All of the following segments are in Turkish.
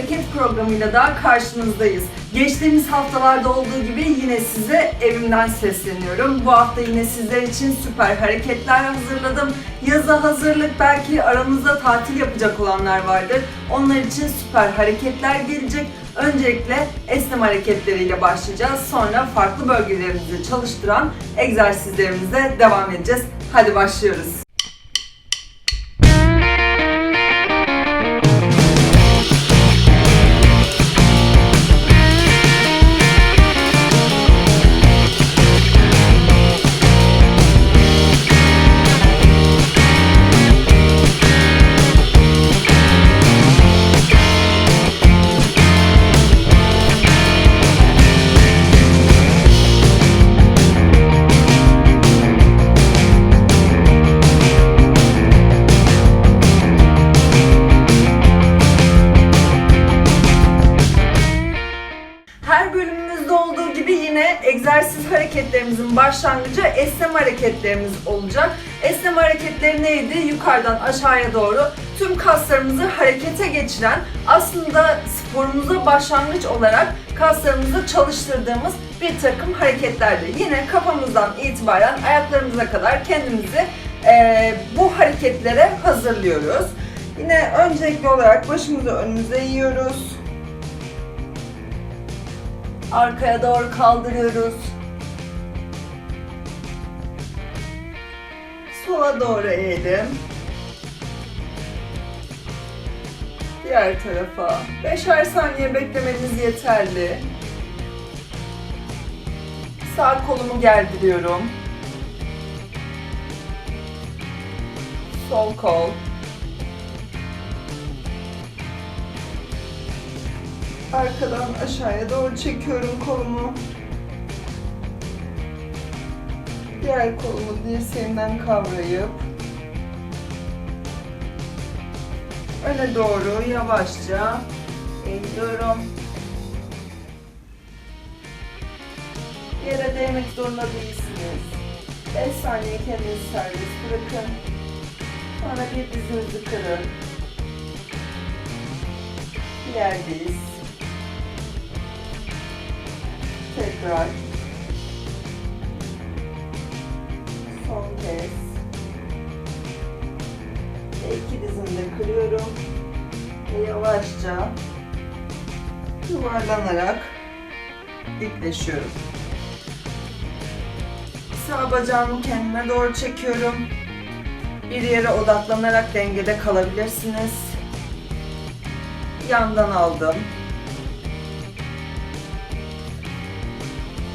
hareket programıyla daha karşınızdayız. Geçtiğimiz haftalarda olduğu gibi yine size evimden sesleniyorum. Bu hafta yine sizler için süper hareketler hazırladım. Yaza hazırlık belki aramızda tatil yapacak olanlar vardır. Onlar için süper hareketler gelecek. Öncelikle esneme hareketleriyle başlayacağız. Sonra farklı bölgelerimizi çalıştıran egzersizlerimize devam edeceğiz. Hadi başlıyoruz. Hareketlerimiz olacak. Esneme hareketleri neydi? Yukarıdan aşağıya doğru tüm kaslarımızı harekete geçiren aslında sporumuza başlangıç olarak kaslarımızı çalıştırdığımız bir takım hareketlerdi. Yine kafamızdan itibaren ayaklarımıza kadar kendimizi eee, bu hareketlere hazırlıyoruz. Yine öncelikli olarak başımızı önümüze yiyoruz. Arkaya doğru kaldırıyoruz. Sola doğru eğelim. Diğer tarafa. Beşer saniye beklemeniz yeterli. Sağ kolumu gerdiriyorum. Sol kol. Arkadan aşağıya doğru çekiyorum kolumu. Diğer kolumu dirseğimden kavrayıp öne doğru yavaşça eğiliyorum. Yere değmek zorunda değilsiniz. 5 saniye kendinizi serbest bırakın. Sonra bir dizinizi kırın. Diğer diz. Tekrar. Son kez. Ve iki dizimde kırıyorum. Ve yavaşça yuvarlanarak dikleşiyorum. Sağ bacağımı kendime doğru çekiyorum. Bir yere odaklanarak dengede kalabilirsiniz. Yandan aldım.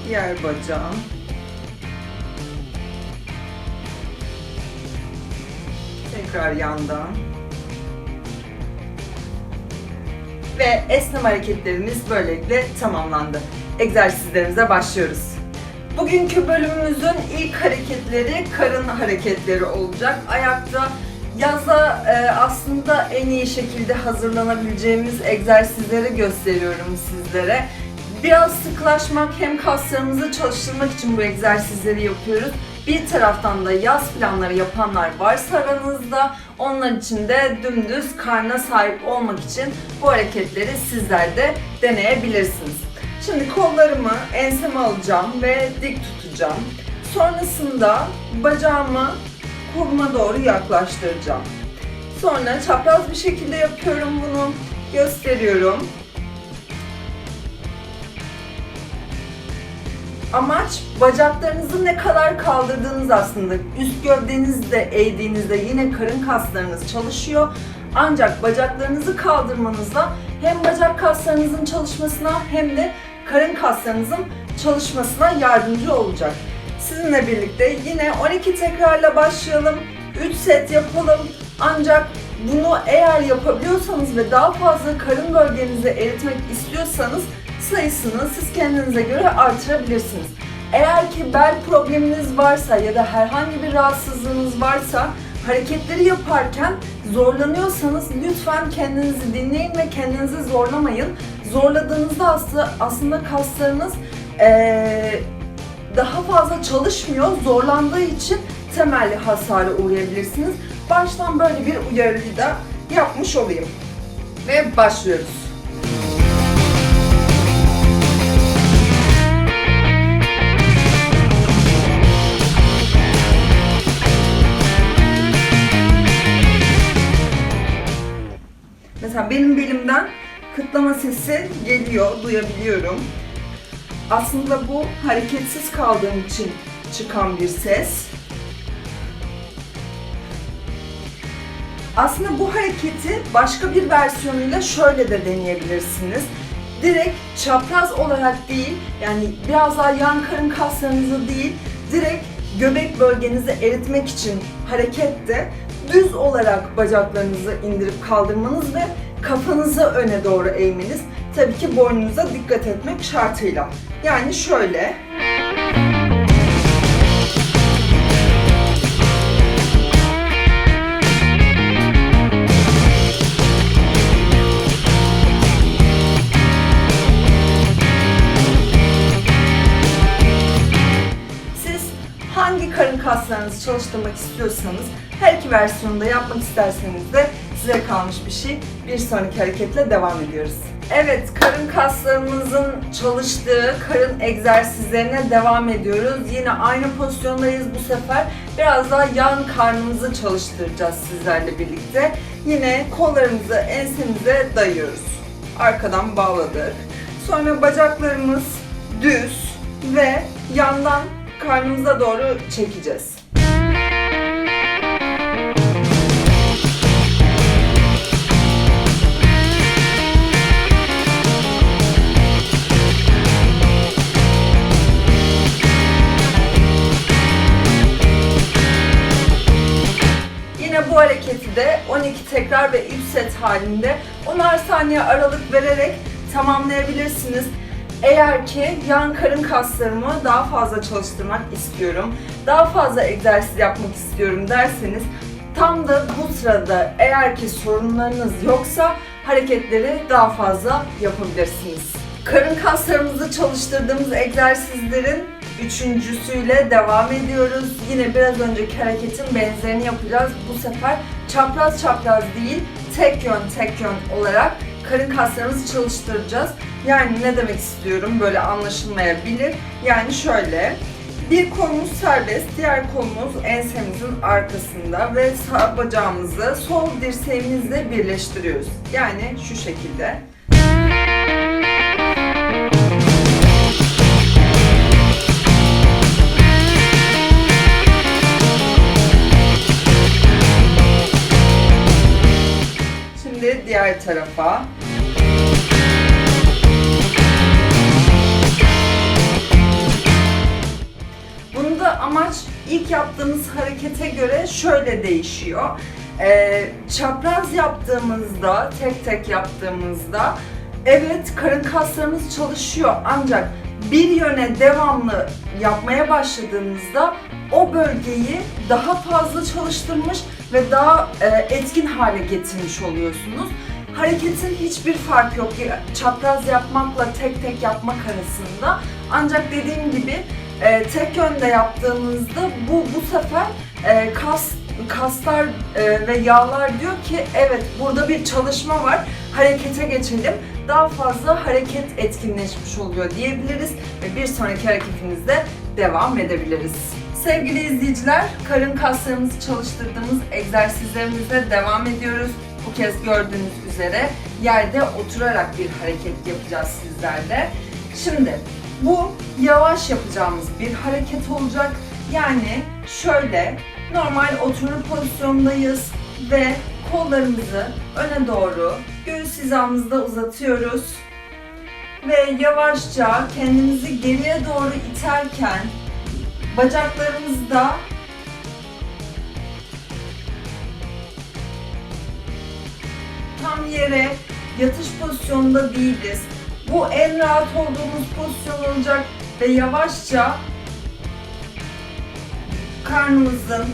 Diğer bacağım. Tekrar yandan. Ve esneme hareketlerimiz böylelikle tamamlandı. Egzersizlerimize başlıyoruz. Bugünkü bölümümüzün ilk hareketleri karın hareketleri olacak. Ayakta yaza e, aslında en iyi şekilde hazırlanabileceğimiz egzersizleri gösteriyorum sizlere. Biraz sıklaşmak hem kaslarımızı çalıştırmak için bu egzersizleri yapıyoruz. Bir taraftan da yaz planları yapanlar varsa aranızda onlar için de dümdüz karna sahip olmak için bu hareketleri sizler de deneyebilirsiniz. Şimdi kollarımı enseme alacağım ve dik tutacağım. Sonrasında bacağımı koluma doğru yaklaştıracağım. Sonra çapraz bir şekilde yapıyorum bunu. Gösteriyorum. Amaç bacaklarınızı ne kadar kaldırdığınız aslında. Üst gövdenizde eğdiğinizde yine karın kaslarınız çalışıyor. Ancak bacaklarınızı kaldırmanızda hem bacak kaslarınızın çalışmasına hem de karın kaslarınızın çalışmasına yardımcı olacak. Sizinle birlikte yine 12 tekrarla başlayalım. 3 set yapalım. Ancak bunu eğer yapabiliyorsanız ve daha fazla karın bölgenizi eritmek istiyorsanız sayısını siz kendinize göre artırabilirsiniz. Eğer ki bel probleminiz varsa ya da herhangi bir rahatsızlığınız varsa hareketleri yaparken zorlanıyorsanız lütfen kendinizi dinleyin ve kendinizi zorlamayın. Zorladığınızda aslında, aslında kaslarınız eee, daha fazla çalışmıyor. Zorlandığı için temelli hasara uğrayabilirsiniz. Baştan böyle bir uyarıyı da yapmış olayım. Ve başlıyoruz. Benim belimden kıtlama sesi geliyor, duyabiliyorum. Aslında bu hareketsiz kaldığım için çıkan bir ses. Aslında bu hareketi başka bir versiyonuyla şöyle de deneyebilirsiniz. Direkt çapraz olarak değil, yani biraz daha yan karın kaslarınızı değil, direkt göbek bölgenizi eritmek için harekette düz olarak bacaklarınızı indirip kaldırmanız ve kafanızı öne doğru eğmeniz. Tabii ki boynunuza dikkat etmek şartıyla. Yani şöyle. Siz hangi karın kaslarınızı çalıştırmak istiyorsanız her iki versiyonunda yapmak isterseniz de size kalmış bir şey. Bir sonraki hareketle devam ediyoruz. Evet, karın kaslarımızın çalıştığı karın egzersizlerine devam ediyoruz. Yine aynı pozisyondayız bu sefer. Biraz daha yan karnımızı çalıştıracağız sizlerle birlikte. Yine kollarımızı ensemize dayıyoruz. Arkadan bağladık. Sonra bacaklarımız düz ve yandan karnımıza doğru çekeceğiz. Tekrar ve 3 set halinde 10'ar saniye aralık vererek tamamlayabilirsiniz. Eğer ki yan karın kaslarımı daha fazla çalıştırmak istiyorum, daha fazla egzersiz yapmak istiyorum derseniz tam da bu sırada eğer ki sorunlarınız yoksa hareketleri daha fazla yapabilirsiniz. Karın kaslarımızı çalıştırdığımız egzersizlerin üçüncüsüyle devam ediyoruz. Yine biraz önceki hareketin benzerini yapacağız. Bu sefer çapraz çapraz değil, tek yön tek yön olarak karın kaslarımızı çalıştıracağız. Yani ne demek istiyorum böyle anlaşılmayabilir. Yani şöyle bir kolumuz serbest, diğer kolumuz ensemizin arkasında ve sağ bacağımızı sol dirseğimizle birleştiriyoruz. Yani şu şekilde. Diğer tarafa. Bunda amaç ilk yaptığımız harekete göre şöyle değişiyor. Ee, çapraz yaptığımızda, tek tek yaptığımızda evet karın kaslarımız çalışıyor ancak bir yöne devamlı yapmaya başladığınızda o bölgeyi daha fazla çalıştırmış ve daha e, etkin hale getirmiş oluyorsunuz. Hareketin hiçbir fark yok çapraz yapmakla tek tek yapmak arasında. Ancak dediğim gibi e, tek yönde yaptığımızda bu bu sefer e, kas kaslar ve yağlar diyor ki evet burada bir çalışma var harekete geçelim daha fazla hareket etkinleşmiş oluyor diyebiliriz ve bir sonraki hareketimizde devam edebiliriz. Sevgili izleyiciler, karın kaslarımızı çalıştırdığımız egzersizlerimize devam ediyoruz. Bu kez gördüğünüz üzere yerde oturarak bir hareket yapacağız sizlerle. Şimdi bu yavaş yapacağımız bir hareket olacak. Yani şöyle normal oturur pozisyondayız ve kollarımızı öne doğru göğüs hizamızda uzatıyoruz. Ve yavaşça kendimizi geriye doğru iterken bacaklarımızda tam yere yatış pozisyonunda değiliz. Bu en rahat olduğumuz pozisyon olacak ve yavaşça karnımızın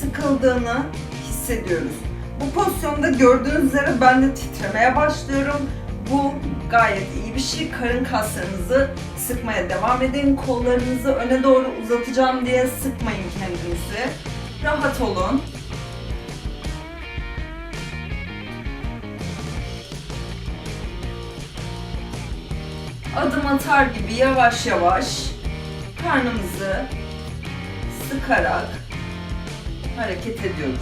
sıkıldığını hissediyoruz. Bu pozisyonda gördüğünüz üzere ben de titremeye başlıyorum. Bu gayet iyi bir şey. Karın kaslarınızı sıkmaya devam edin. Kollarınızı öne doğru uzatacağım diye sıkmayın kendinizi. Rahat olun. Adım atar gibi yavaş yavaş karnımızı sıkarak hareket ediyoruz.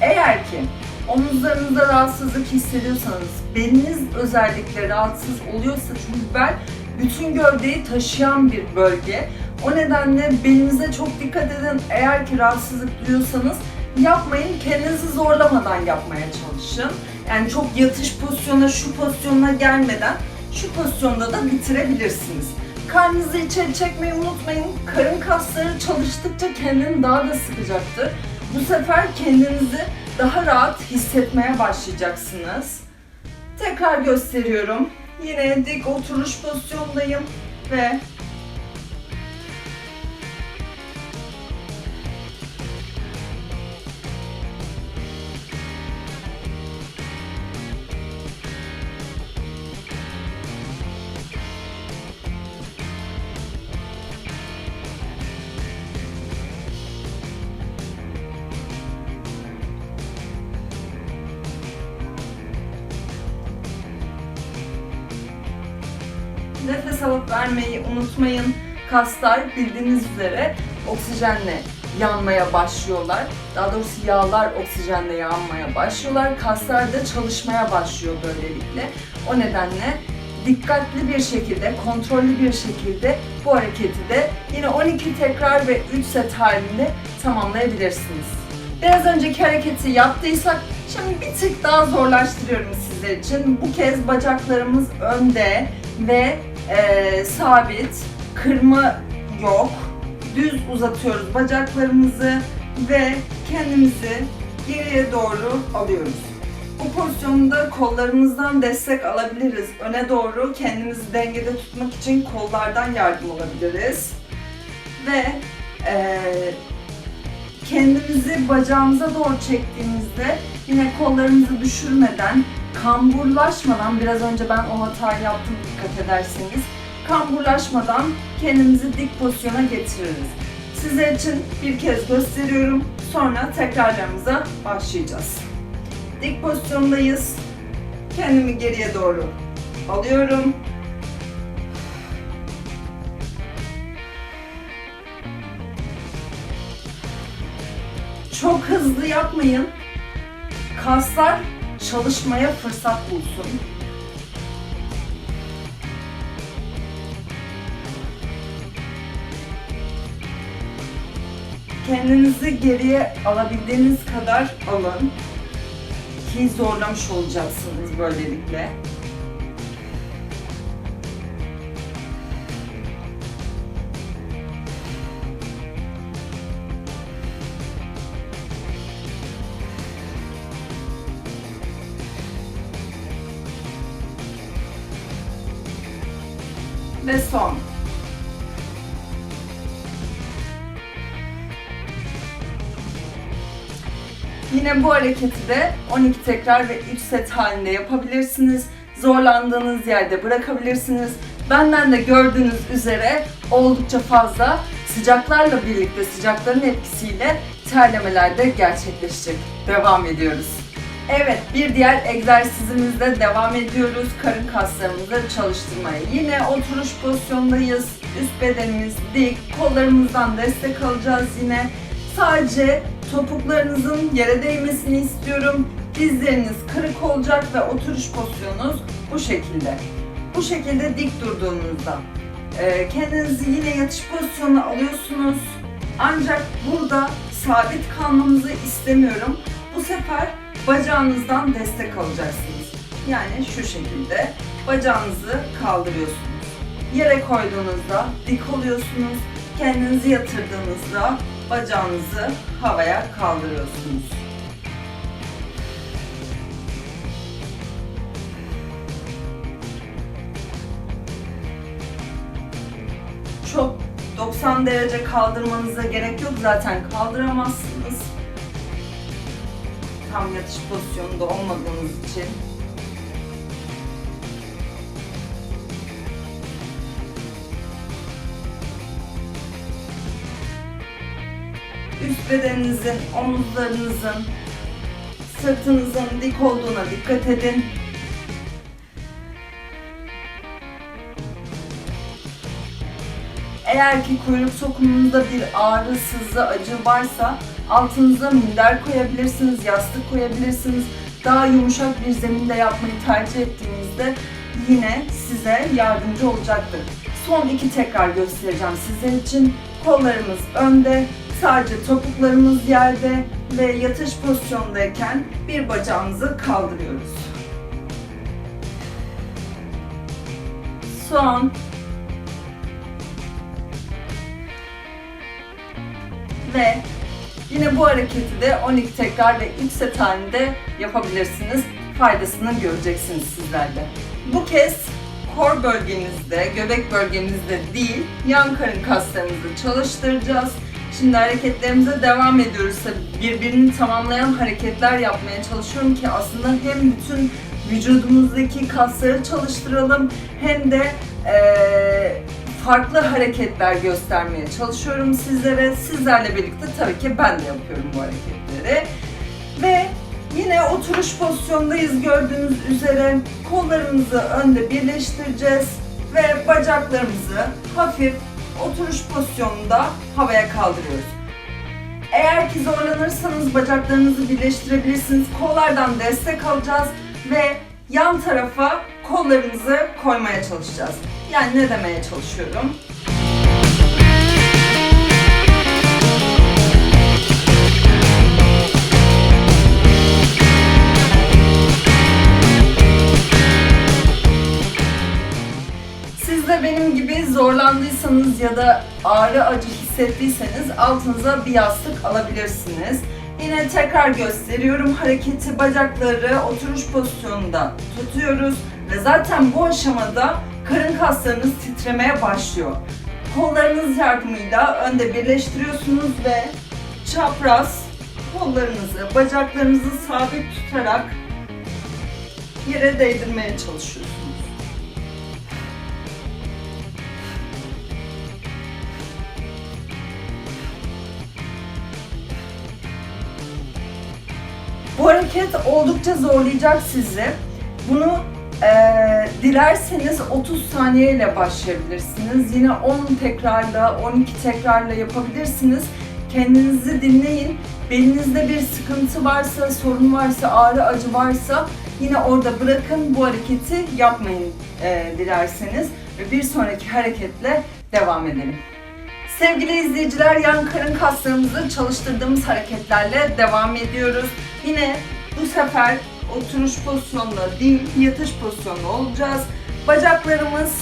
Eğer ki omuzlarınızda rahatsızlık hissediyorsanız, beliniz özellikle rahatsız oluyorsa çünkü bel bütün gövdeyi taşıyan bir bölge. O nedenle belinize çok dikkat edin. Eğer ki rahatsızlık duyuyorsanız yapmayın. Kendinizi zorlamadan yapmaya çalışın. Yani çok yatış pozisyona, şu pozisyona gelmeden şu pozisyonda da bitirebilirsiniz. Karnınızı içeri çekmeyi unutmayın. Karın kasları çalıştıkça kendini daha da sıkacaktır. Bu sefer kendinizi daha rahat hissetmeye başlayacaksınız. Tekrar gösteriyorum. Yine dik oturuş pozisyondayım ve alıp vermeyi unutmayın. Kaslar bildiğiniz üzere oksijenle yanmaya başlıyorlar. Daha doğrusu yağlar oksijenle yanmaya başlıyorlar. Kaslar da çalışmaya başlıyor böylelikle. O nedenle dikkatli bir şekilde, kontrollü bir şekilde bu hareketi de yine 12 tekrar ve 3 set halinde tamamlayabilirsiniz. Biraz önceki hareketi yaptıysak şimdi bir tık daha zorlaştırıyorum sizler için. Bu kez bacaklarımız önde ve e, sabit, kırma yok. Düz uzatıyoruz bacaklarımızı ve kendimizi geriye doğru alıyoruz. Bu pozisyonda kollarımızdan destek alabiliriz. Öne doğru kendimizi dengede tutmak için kollardan yardım alabiliriz. Ve e, kendimizi bacağımıza doğru çektiğimizde yine kollarımızı düşürmeden, kamburlaşmadan, biraz önce ben o hatayı yaptım dikkat ederseniz, kamburlaşmadan kendimizi dik pozisyona getiririz. Sizler için bir kez gösteriyorum, sonra tekrarlarımıza başlayacağız. Dik pozisyondayız. Kendimi geriye doğru alıyorum. Çok hızlı yapmayın. Kaslar çalışmaya fırsat bulsun. Kendinizi geriye alabildiğiniz kadar alın ki zorlamış olacaksınız böylelikle. Ve son. Yine bu hareketi de 12 tekrar ve 3 set halinde yapabilirsiniz. Zorlandığınız yerde bırakabilirsiniz. Benden de gördüğünüz üzere oldukça fazla sıcaklarla birlikte sıcakların etkisiyle terlemeler de gerçekleşecek. Devam ediyoruz. Evet, bir diğer egzersizimizde devam ediyoruz. Karın kaslarımızı çalıştırmaya. Yine oturuş pozisyondayız. Üst bedenimiz dik, kollarımızdan destek alacağız yine. Sadece topuklarınızın yere değmesini istiyorum. Dizleriniz kırık olacak ve oturuş pozisyonunuz bu şekilde. Bu şekilde dik durduğunuzda e, kendinizi yine yatış pozisyonuna alıyorsunuz. Ancak burada sabit kalmanızı istemiyorum. Bu sefer bacağınızdan destek alacaksınız. Yani şu şekilde bacağınızı kaldırıyorsunuz. Yere koyduğunuzda dik oluyorsunuz. Kendinizi yatırdığınızda bacağınızı havaya kaldırıyorsunuz. Çok 90 derece kaldırmanıza gerek yok zaten kaldıramazsınız. Tam yatış pozisyonunda olmadığınız için. Üst bedeninizin, omuzlarınızın, sırtınızın dik olduğuna dikkat edin. Eğer ki kuyruk sokumunuzda bir ağrı, sızı, acı varsa altınıza minder koyabilirsiniz, yastık koyabilirsiniz. Daha yumuşak bir zeminde yapmayı tercih ettiğinizde yine size yardımcı olacaktır. Son iki tekrar göstereceğim sizler için. Kollarımız önde, sadece topuklarımız yerde ve yatış pozisyondayken bir bacağımızı kaldırıyoruz. Son ve yine bu hareketi de 12 tekrar ve 3 set halinde yapabilirsiniz. Faydasını göreceksiniz sizler de. Bu kez kor bölgenizde, göbek bölgenizde değil, yan karın kaslarımızı çalıştıracağız. Şimdi hareketlerimize devam ediyoruz. Birbirini tamamlayan hareketler yapmaya çalışıyorum ki aslında hem bütün vücudumuzdaki kasları çalıştıralım hem de eee, farklı hareketler göstermeye çalışıyorum sizlere. Sizlerle birlikte tabii ki ben de yapıyorum bu hareketleri. Ve yine oturuş pozisyondayız gördüğünüz üzere. Kollarımızı önde birleştireceğiz ve bacaklarımızı hafif oturuş pozisyonunda havaya kaldırıyoruz. Eğer ki zorlanırsanız bacaklarınızı birleştirebilirsiniz. Kollardan destek alacağız ve yan tarafa kollarımızı koymaya çalışacağız. Yani ne demeye çalışıyorum? Siz de benim gibi zorlandıysanız ya da ağrı acı hissettiyseniz altınıza bir yastık alabilirsiniz. Yine tekrar gösteriyorum hareketi bacakları oturuş pozisyonunda tutuyoruz ve zaten bu aşamada karın kaslarınız titremeye başlıyor. Kollarınız yardımıyla önde birleştiriyorsunuz ve çapraz kollarınızı, bacaklarınızı sabit tutarak yere değdirmeye çalışıyorsunuz. Bu hareket oldukça zorlayacak sizi. Bunu eee, dilerseniz 30 saniye ile başlayabilirsiniz. Yine 10 tekrarla, 12 tekrarla yapabilirsiniz. Kendinizi dinleyin. Belinizde bir sıkıntı varsa, sorun varsa, ağrı acı varsa yine orada bırakın bu hareketi yapmayın eee, dilerseniz. Ve bir sonraki hareketle devam edelim. Sevgili izleyiciler, yan karın kaslarımızı çalıştırdığımız hareketlerle devam ediyoruz. Yine bu sefer oturuş pozisyonunda değil, yatış pozisyonunda olacağız. Bacaklarımız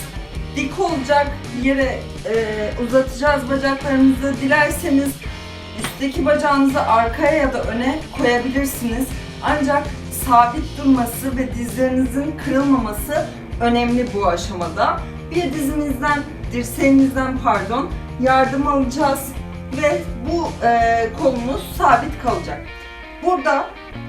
dik olacak, yere e, uzatacağız bacaklarımızı. Dilerseniz üstteki bacağınızı arkaya ya da öne koyabilirsiniz. Ancak sabit durması ve dizlerinizin kırılmaması önemli bu aşamada. Bir dizimizden, dirseğimizden pardon, yardım alacağız ve bu e, kolumuz sabit kalacak. Burada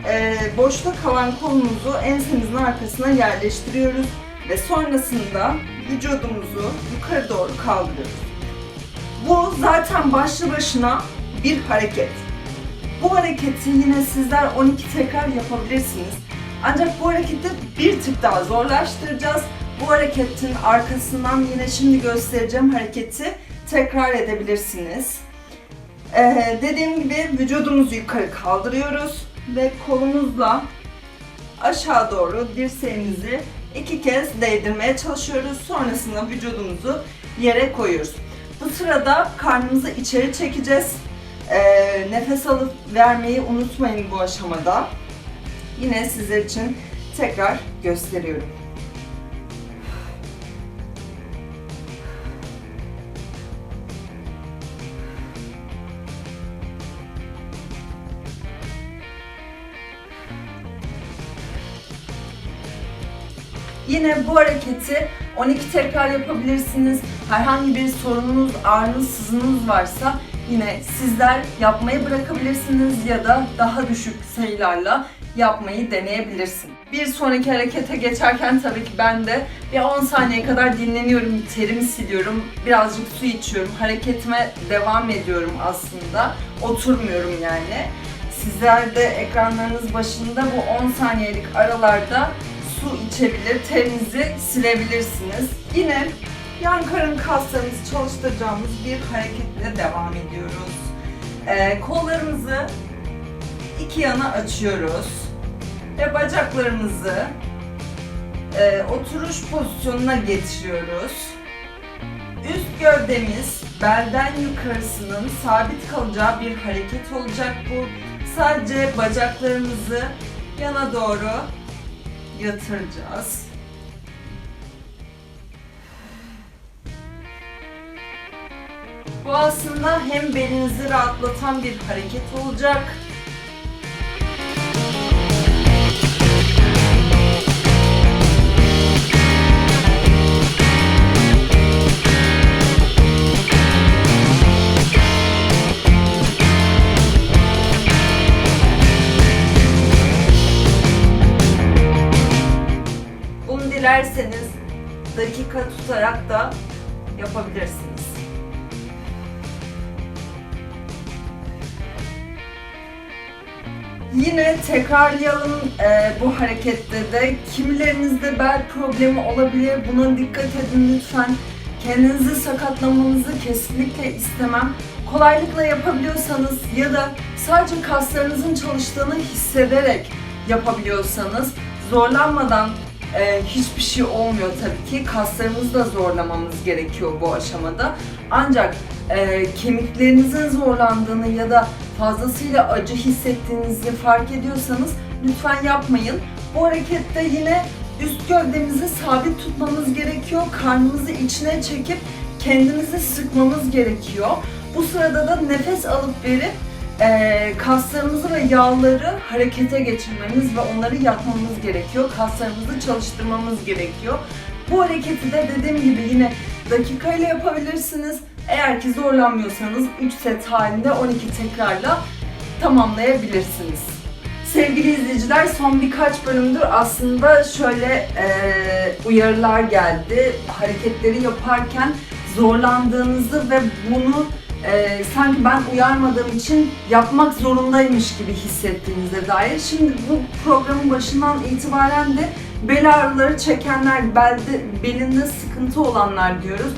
e, boşta kalan kolumuzu ensemizin arkasına yerleştiriyoruz ve sonrasında vücudumuzu yukarı doğru kaldırıyoruz. Bu zaten başlı başına bir hareket. Bu hareketi yine sizler 12 tekrar yapabilirsiniz. Ancak bu hareketi bir tık daha zorlaştıracağız. Bu hareketin arkasından yine şimdi göstereceğim hareketi tekrar edebilirsiniz. Ee, dediğim gibi vücudumuzu yukarı kaldırıyoruz ve kolumuzla aşağı doğru dirseğimizi iki kez değdirmeye çalışıyoruz. Sonrasında vücudumuzu yere koyuyoruz. Bu sırada karnımızı içeri çekeceğiz. Ee, nefes alıp vermeyi unutmayın bu aşamada. Yine sizler için tekrar gösteriyorum. Yine bu hareketi 12 tekrar yapabilirsiniz. Herhangi bir sorununuz, ağrınız, sızınız varsa yine sizler yapmayı bırakabilirsiniz ya da daha düşük sayılarla yapmayı deneyebilirsin. Bir sonraki harekete geçerken tabii ki ben de bir 10 saniye kadar dinleniyorum, terimi siliyorum, birazcık su içiyorum, hareketime devam ediyorum aslında. Oturmuyorum yani. Sizler de ekranlarınız başında bu 10 saniyelik aralarda su içebilir, terinizi silebilirsiniz. Yine yan karın kaslarımızı çalıştıracağımız bir hareketle devam ediyoruz. Ee, kollarımızı iki yana açıyoruz ve bacaklarımızı e, oturuş pozisyonuna getiriyoruz. Üst gövdemiz belden yukarısının sabit kalacağı bir hareket olacak bu. Sadece bacaklarımızı yana doğru yatıracağız. Bu aslında hem belinizi rahatlatan bir hareket olacak. Tutarak da yapabilirsiniz. Yine tekrarlayalım e, bu harekette de. Kimilerinizde bel problemi olabilir. Buna dikkat edin lütfen. Kendinizi sakatlamanızı kesinlikle istemem. Kolaylıkla yapabiliyorsanız ya da sadece kaslarınızın çalıştığını hissederek yapabiliyorsanız zorlanmadan e, hiçbir şey olmuyor tabii ki. Kaslarımızı da zorlamamız gerekiyor bu aşamada. Ancak e, kemiklerinizin zorlandığını ya da fazlasıyla acı hissettiğinizi fark ediyorsanız lütfen yapmayın. Bu harekette yine üst gövdemizi sabit tutmamız gerekiyor. Karnımızı içine çekip kendimizi sıkmamız gerekiyor. Bu sırada da nefes alıp verip e, kaslarımızı ve yağları harekete geçirmemiz ve onları yakmamız gerekiyor. Kaslarımızı çalıştırmamız gerekiyor. Bu hareketi de dediğim gibi yine dakikayla yapabilirsiniz. Eğer ki zorlanmıyorsanız 3 set halinde 12 tekrarla tamamlayabilirsiniz. Sevgili izleyiciler son birkaç bölümdür aslında şöyle e, uyarılar geldi. Hareketleri yaparken zorlandığınızı ve bunu e, sanki ben uyarmadığım için yapmak zorundaymış gibi hissettiğinize dair. Şimdi bu programın başından itibaren de bel ağrıları çekenler, belde, belinde sıkıntı olanlar diyoruz.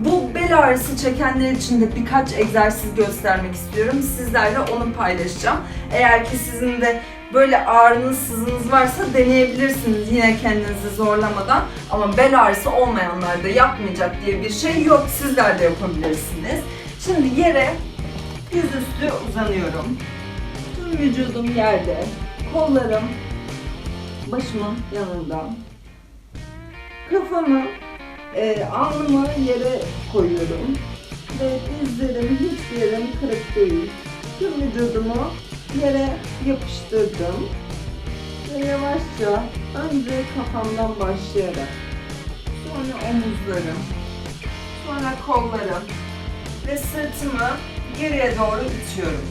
Bu bel ağrısı çekenler için de birkaç egzersiz göstermek istiyorum. Sizlerle onu paylaşacağım. Eğer ki sizin de böyle ağrınız, sızınız varsa deneyebilirsiniz yine kendinizi zorlamadan. Ama bel ağrısı olmayanlar da yapmayacak diye bir şey yok. Sizler de yapabilirsiniz. Şimdi yere yüzüstü uzanıyorum. Tüm vücudum yerde. Kollarım başımın yanında. Kafamı, e, alnımı yere koyuyorum. Ve dizlerim, hiçbir yerim kırık değil. Tüm vücudumu yere yapıştırdım. Ve yavaşça önce kafamdan başlayarak sonra omuzlarım, sonra kollarım ve sırtımı geriye doğru itiyorum.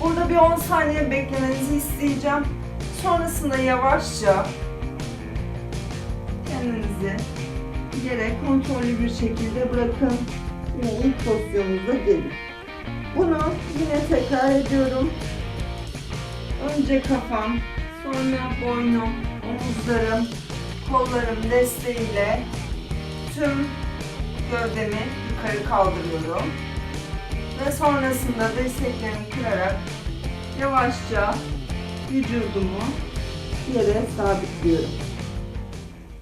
Burada bir 10 saniye beklemenizi isteyeceğim. Sonrasında yavaşça kendinizi yere kontrollü bir şekilde bırakın. Yine ilk pozisyonunuza gelin. Bunu yine tekrar ediyorum. Önce kafam, sonra boynum, omuzlarım, kollarım desteğiyle tüm gövdemi yukarı kaldırıyorum. Ve sonrasında dirseklerimi kırarak yavaşça vücudumu yere sabitliyorum.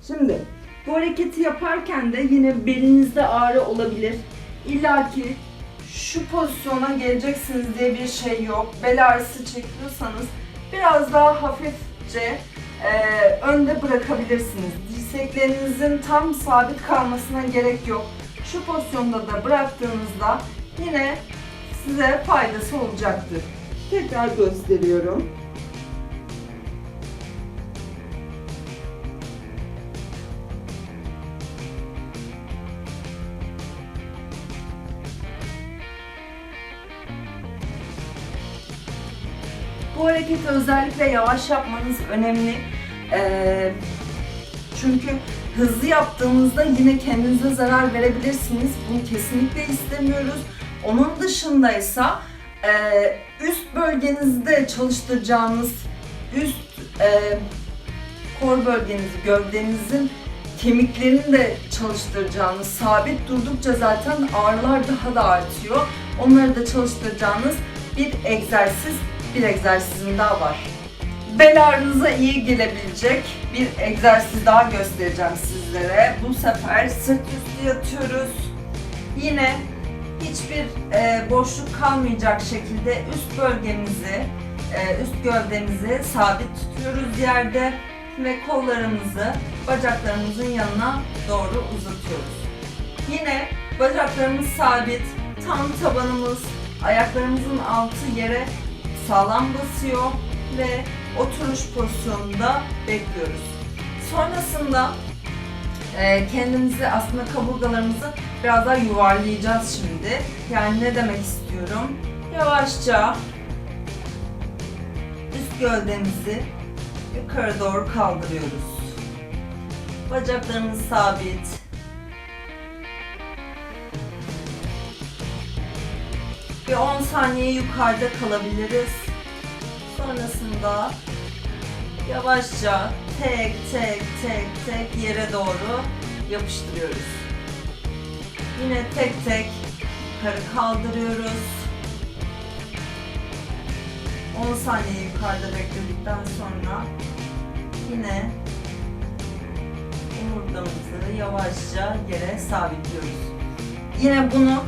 Şimdi bu hareketi yaparken de yine belinizde ağrı olabilir. İlla ki şu pozisyona geleceksiniz diye bir şey yok. Bel ağrısı çekiyorsanız biraz daha hafifçe e, önde bırakabilirsiniz. Dirseklerinizin tam sabit kalmasına gerek yok. Şu pozisyonda da bıraktığınızda yine size faydası olacaktır. Tekrar gösteriyorum. Bu hareketi özellikle yavaş yapmanız önemli. Ee, çünkü hızlı yaptığınızda yine kendinize zarar verebilirsiniz. Bunu kesinlikle istemiyoruz. Onun dışındaysa e, üst bölgenizde çalıştıracağınız üst e, kor bölgenizi, gövdenizin kemiklerini de çalıştıracağınız, sabit durdukça zaten ağrılar daha da artıyor. Onları da çalıştıracağınız bir egzersiz, bir egzersizim daha var. Bel ağrınıza iyi gelebilecek bir egzersiz daha göstereceğim sizlere. Bu sefer sırt üstü yatıyoruz. Yine hiçbir e, boşluk kalmayacak şekilde üst bölgemizi, e, üst gövdemizi sabit tutuyoruz yerde ve kollarımızı bacaklarımızın yanına doğru uzatıyoruz. Yine bacaklarımız sabit, tam tabanımız, ayaklarımızın altı yere sağlam basıyor ve oturuş pozisyonunda bekliyoruz. Sonrasında e, kendimizi aslında kaburgalarımızı biraz daha yuvarlayacağız şimdi. Yani ne demek istiyorum? Yavaşça üst gövdemizi yukarı doğru kaldırıyoruz. Bacaklarımız sabit. Bir 10 saniye yukarıda kalabiliriz. Sonrasında yavaşça tek tek tek tek yere doğru yapıştırıyoruz. Yine tek tek yukarı kaldırıyoruz. 10 saniye yukarıda bekledikten sonra yine omurgamızı yavaşça yere sabitliyoruz. Yine bunu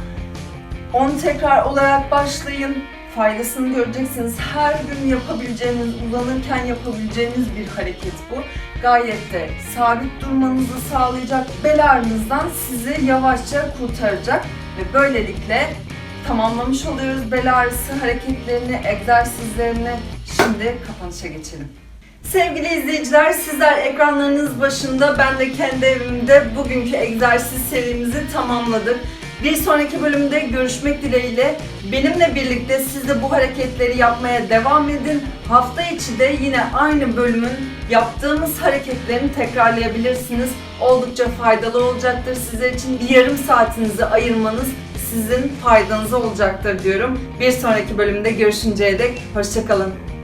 10 tekrar olarak başlayın. Faydasını göreceksiniz. Her gün yapabileceğiniz, uzanırken yapabileceğiniz bir hareket bu. Gayet de sabit durmanızı sağlayacak, bel ağrınızdan sizi yavaşça kurtaracak ve böylelikle tamamlamış oluyoruz bel ağrısı hareketlerini, egzersizlerini. Şimdi kapanışa geçelim. Sevgili izleyiciler, sizler ekranlarınız başında, ben de kendi evimde bugünkü egzersiz serimizi tamamladık. Bir sonraki bölümde görüşmek dileğiyle benimle birlikte siz de bu hareketleri yapmaya devam edin. Hafta içi de yine aynı bölümün yaptığımız hareketlerini tekrarlayabilirsiniz. Oldukça faydalı olacaktır sizler için. Bir yarım saatinizi ayırmanız sizin faydanıza olacaktır diyorum. Bir sonraki bölümde görüşünceye dek hoşçakalın.